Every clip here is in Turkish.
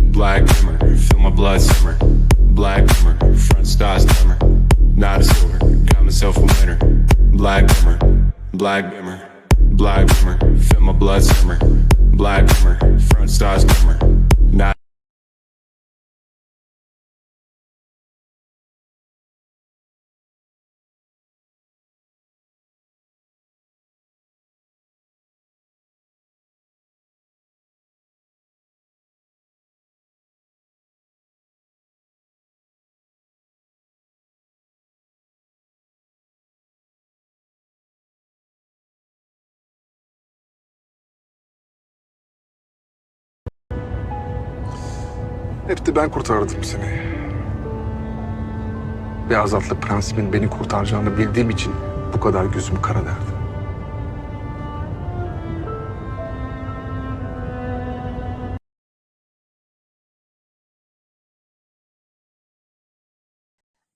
Black glimmer, feel my blood simmer. Black glimmer, front stars glimmer. Not a silver, got myself a winner. Black glimmer, black glimmer, black glimmer, feel my blood simmer. Black glimmer, front stars glimmer. Hep de ben kurtardım seni. Beyaz atlı prensimin beni kurtaracağını bildiğim için bu kadar gözüm kara derdi.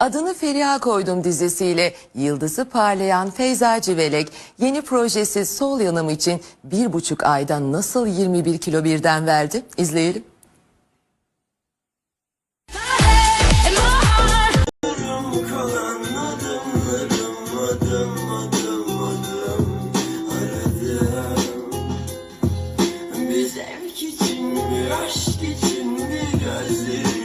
Adını Feriha Koydum dizisiyle yıldızı parlayan Feyza Civelek yeni projesi Sol Yanım için bir buçuk ayda nasıl 21 kilo birden verdi? İzleyelim. Yalanladım adım adım adım aradım. Bir zevk için bir aşk için bir gözlerim.